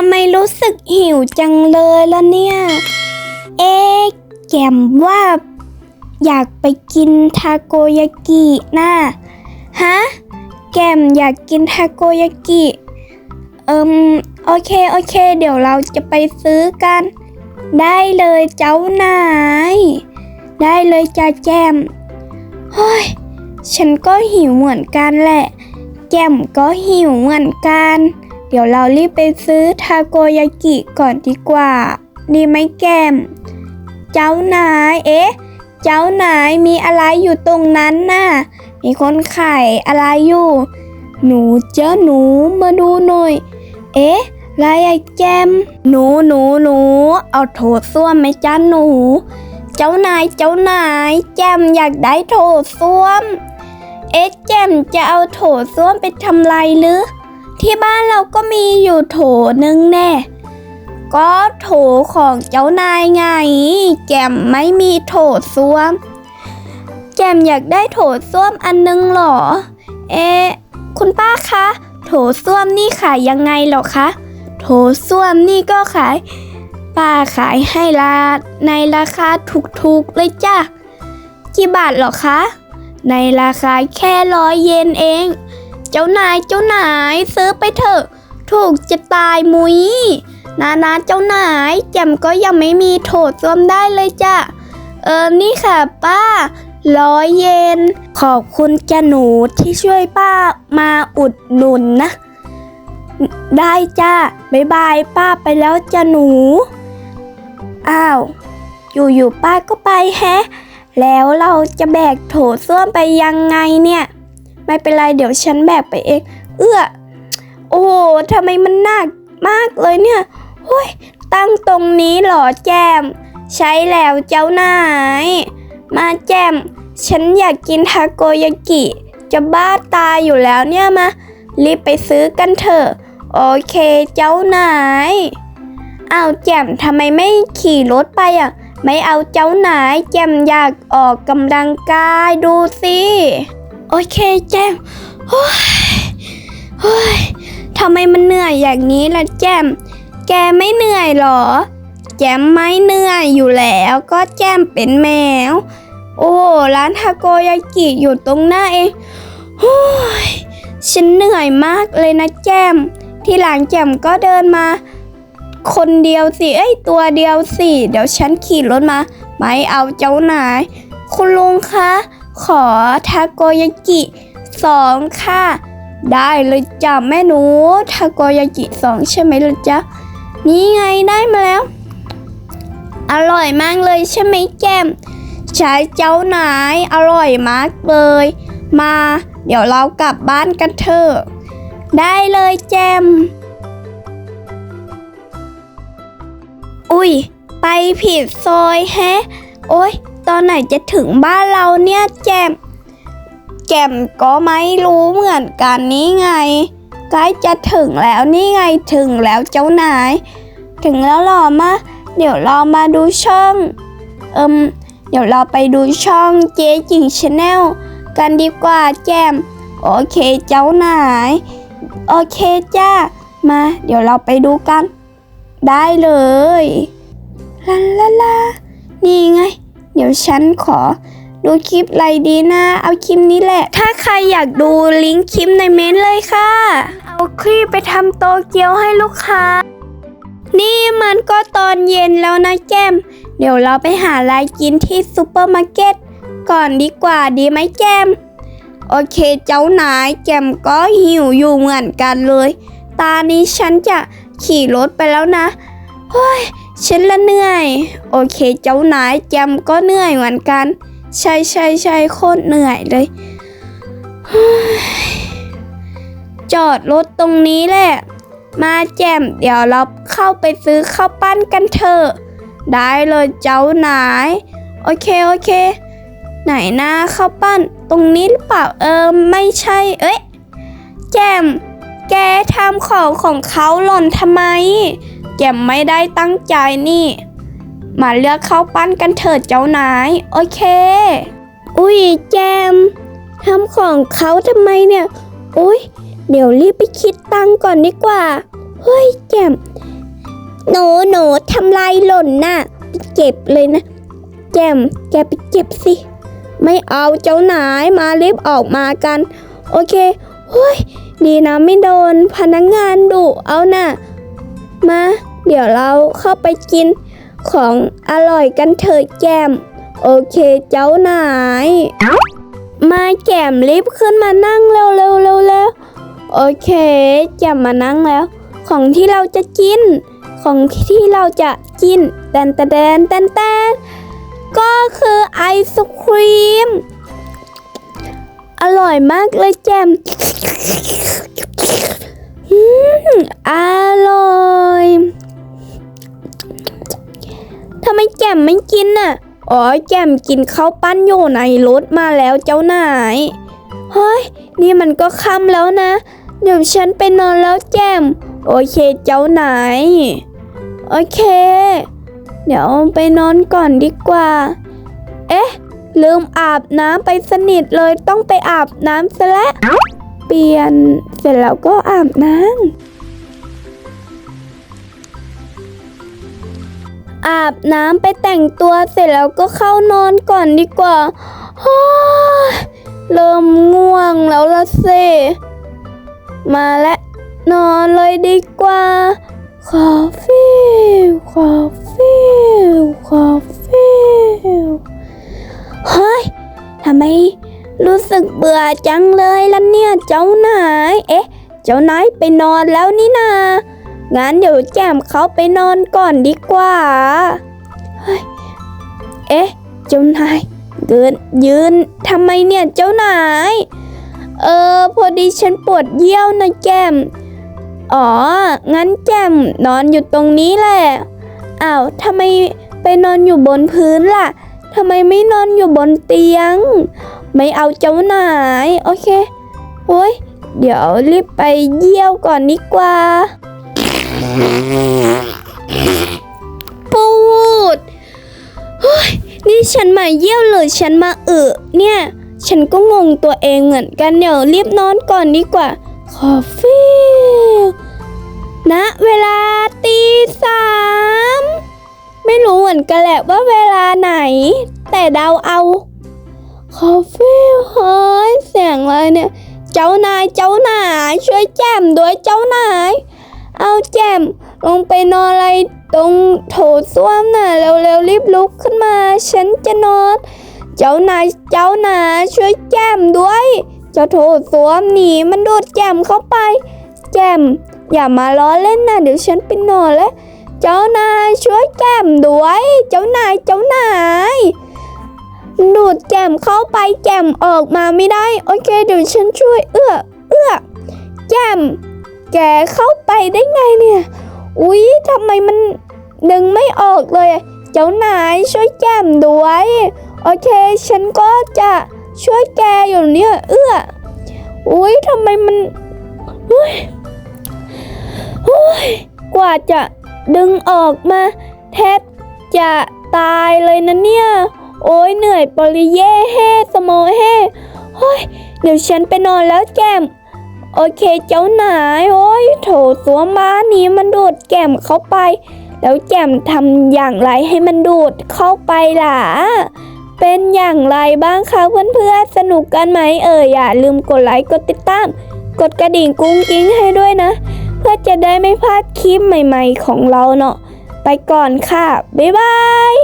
ำไมรู้สึกหิวจังเลยล่ะเนี่ย เอ๊ะแกมว่า อยากไปกินทาโกยากิน่ะฮะ แกมอยากกินทาโกยากิ เอิมโอเค โอเค เดี๋ยวเราจะไปซื้อกัน ได้เลยเจ้านาย ได้เลยจ้าแจมเฮ้ย ฉันก็หิวเหมือนกันแหละแกมก็หิวเหมือนกัน เดี๋ยวเรารีบไปซื้อทาโกยากิก่อนดีกว่า ดีไหมแก้ม เจ้านาย เอ๊ะ เจ้านายมีอะไรอยู่ตรงนั้นน่ะ มีคนไขายอะไรอยู่ หนูเจ้าหนูมาดูหน่อย เอ๊ะไรไอ้แจม หนูหนูหนู เอาโถส้วมไหมจ้าหนู เจ้านายเจ้านาย แจมอยากได้โถส้วม เอ๊ะแจมจะเอาโถส้วมไปทำไรหรือ ที่บ้านเราก็มีอยู่โถนึงแน่ ก็โถของเจ้านายไง แจมไม่มีโถส้วม แจมอยากได้โถส้วมอันนึงหรอ เอ๊ะคุณป้าคะ โถส้วมนี่ขายยังไงหรอคะ โถส้วมนี่ก็ขาย ป้าขายให้ลาในราคาถูกๆเลยจ้ะ กี่บาทหรอคะ ในราคาแค่ร้อยเยนเอง เจ้านายเจ้านายซื้อไปเถอะ ถูกจะตายมุยนานาเจ้านายแจมก็ยังไม่มีโถส้วมได้เลยจ้ะ เออนี่ค่ะป้าร้อยเยนขอบคุณจ้ะหนูที่ช่วยป้ามาอุดหนุนนะ ได้จ้าบ๊ายบายป้าไปแล้วจ้ะหนู อ้าว อยู่ๆป้าก็ไปแฮะ แล้วเราจะแบกโถส้วมไปยังไงเนี่ย ไม่เป็นไรเดี๋ยวฉันแบกไปเอง เอื้อ โอ้โหทำไมมันหนักมากเลยเนี่ยโอ้ยตั้งตรงนี้หรอแจม ใช้แล้วเจ้านาย มาแจม ฉันอยากกินทาโกยากิ จะบ้าตายอยู่แล้วเนี่ยมา รีบไปซื้อกันเถอะ โอเคเจ้านายอ้าวแจมทำไมไม่ขี่รถไปอะ ไม่เอาเจ้านายแจมอยากออกกำลังกายดูสิ โอเคแจมโอ้ยโอ้ยทำไมมันเหนื่อยอย่างนี้ล่ะแจมแกไม่เหนื่อยหรอ แจมไม่เหนื่อยอยู่แล้วก็แจมเป็นแมว โอ้ร้านทาโกยากิอยู่ตรงหน้าเองโอ้ยฉันเหนื่อยมากเลยนะแจมที่หลังแจมก็เดินมา คนเดียวสิ เอ้ยตัวเดียวสิ เดี๋ยวฉันขี่รถมา ไม่เอาเจ้านาย คุณลุงคะ ขอทาโกยากิสองค่ะ ได้เลยจ้ะแม่หนูทาโกยากิสองใช่ไหมล่ะจ๊ะ นี่ไงได้มาแล้ว อร่อยมากเลยใช่ไหมแก้ม ใช้เจ้านายอร่อยมากเลย มา เดี๋ยวเรากลับบ้านกันเถอะได้เลยแจม อุ้ย ไปผิดซอยแฮะ โอ๊ย ตอนไหนจะถึงบ้านเราเนี่ยแจม แจมก็ไม่รู้เหมือนกันนี่ไง ใกล้จะถึงแล้วนี่ไงถึงแล้วเจ้านาย ถึงแล้วหรอมา เดี๋ยวเรามาดูช่องเอิมเดี๋ยวเราไปดูช่องเจ๊จิงชาแนลกันดีกว่าแจม โอเคเจ้านาย โอเคจ้า มา เดี๋ยวเราไปดูกัน ได้เลยลาลาลานี่ไง เดี๋ยวฉันขอ ดูคลิปอะไรดีนะเอาคลิปนี้แหละ ถ้าใครอยากดูลิงก์คลิปในเมนเลยค่ะ เอาคลิปไปทำโตเกียวให้ลูกค้า นี่มันก็ตอนเย็นแล้วนะแก้ม เดี๋ยวเราไปหาอะไรกินที่ซูเปอร์มาร์เก็ตก่อนดีกว่าดีไหมแก้ม โอเคเจ้านายแก้มก็หิวอยู่เหมือนกันเลย ตานี้ฉันจะขี่รถไปแล้วนะเฮ้ย ฉันละเหนื่อย โอเคเจ้านายแจมก็เหนื่อยเหมือนกัน ใช่ใช่ใช่โคตรเหนื่อยเลย จอดรถตรงนี้แหละ มาแจมเดี๋ยวเราเข้าไปซื้อข้าวปั้นกันเถอะได้เลยเจ้านาย โอเคโอเค ไหนนะข้าวปั้น ตรงนี้หรือเปล่าเออไม่ใช่ เอ้ยแจมแกทำของของเขาหล่นทำไม แกมไม่ได้ตั้งใจนี่ มาเลือกข้าวปั้นกันเถิดเจ้านาย โอเค อุ้ยแจมทำของเขาทำไมเนี่ย อุ้ยเดี๋ยวรีบไปคิดตังก่อนดีกว่า เฮ้ยแจมหนูหนูทำลายหล่นน่ะไปเก็บเลยนะ แจมแกไปเก็บสิ ไม่เอาเจ้านายมารีบออกมากัน โอเคเฮ้ยดีนะไม่โดนพนักงานดุเอาน่ะ มา เดี๋ยวเราเข้าไปกินของอร่อยกันเถิดแจมโอเคเจ้านาย มาแจมรีบขึ้นมานั่งเร็วเร็วเร็วเร็วโอเคแจมมานั่งแล้ว ของที่เราจะกิน ของที่เราจะกินแตนแตนแตนแตนแตนก็คือไอศครีม อร่อยมากเลยแจมอืมอร่อย ทำไมแจมไม่กินน่ะ อ๋อแจมกินข้าวปั้นอยู่ในรถมาแล้วเจ้านาย เฮ้ย นี่มันก็ค่ำแล้วนะ เดี๋ยวฉันไปนอนแล้วแจมโอเคเจ้านาย โอเค เดี๋ยวไปนอนก่อนดีกว่า เอ๊ะ ลืมอาบน้ำไปสนิทเลยต้องไปอาบน้ำซะแล้ว เปลี่ยนเสร็จแล้วก็อาบน้ำ อาบน้ำไปแต่งตัวเสร็จแล้วก็เข้านอนก่อนดีกว่าฮ้ยเริ่มง่วงแล้วละเซมาแล้วนอนเลยดีกว่า คอฟฟี่คอฟฟี่คอฟฟี่เฮ้ยทำไมรู้สึกเบื่อจังเลยล่ะเนี่ยเจ้านาย เอ๊ะ เจ้านายไปนอนแล้วนี่นา งั้นเดี๋ยวแจมเขาไปนอนก่อนดีกว่าเฮ้ยเอ๊ะ เจ้านายเดินยืนทำไมเนี่ยเจ้านาย เออ พอดีฉันปวดเยี่ยวนะแจมอ๋อ งั้นแจมนอนอยู่ตรงนี้แหละ อ้าวทำไมไปนอนอยู่บนพื้นล่ะทำไมไม่นอนอยู่บนเตียง ไม่เอาเจ้านาย โอเคโอ้ยเดี๋ยวรีบไปเยี่ยวก่อนดีกว่า ปูดเฮ้ยนี่ฉันมาเยี่ยวหรือฉันมาเอึเนี่ย ฉันก็งงตัวเองเหมือนกันเดี๋ยวรีบนอนก่อนดีกว่าคอฟฟี่ณเวลาตีสามไม่รู้เหมือนกันแหละว่าเวลาไหน แต่เดาเอาคอฟฟี่เฮ้ยเสียงอะไรเนี่ย เจ้านายเจ้านายช่วยแจมด้วยเจ้านาย เอาแจมลงไปนอนอะไรตรงโถส้วมน่ะเร็วๆรีบลุกขึ้นมา ฉันจะนอน เจ้านายเจ้านาช่วยแจมด้วยเจ้าโถส้วมหนีมันดูดแจมเข้าไป แจมอย่ามาล้อเล่นนะเดี๋ยวฉันไปนอนแล้วเจ้านายช่วยแจมด้วย เจ้านายเจ้านายดูดแจมเข้าไปแจมออกมาไม่ได้ โอเคเดี๋ยวฉันช่วยเอื้อเอื้อแจม แกเข้าไปได้ไงเนี่ย อุ๊ยทำไมมันดึงไม่ออกเลย เจ้านายช่วยแจมด้วย โอเค ฉันก็จะช่วยแกอยู่เนี่ย เอื้อ อุ๊ยทำไมมันเฮ้ยเฮ้ยกว่าจะดึงออกมา แทบจะตายเลยนะเนี่ย โอ้ยเหนื่อยปริเย่เฮสโมเฮเฮ้ยเดี๋ยวฉันไปนอนแล้วแก้ม โอเคเจ้านายโอ้ยโถตัวม้านี้มันดูดแก้มเข้าไป แล้วแก้มทำอย่างไรให้มันดูดเข้าไปล่ะ เป็นอย่างไรบ้างคะเพื่อนๆสนุกกันไหมเอ่ยอย่าลืมกดไลค์กดติดตาม กดกระดิ่งกุ้งกิ้งให้ด้วยนะ เพื่อจะได้ไม่พลาดคลิปใหม่ๆของเราเนาะไปก่อนค่ะ บ๊ายบาย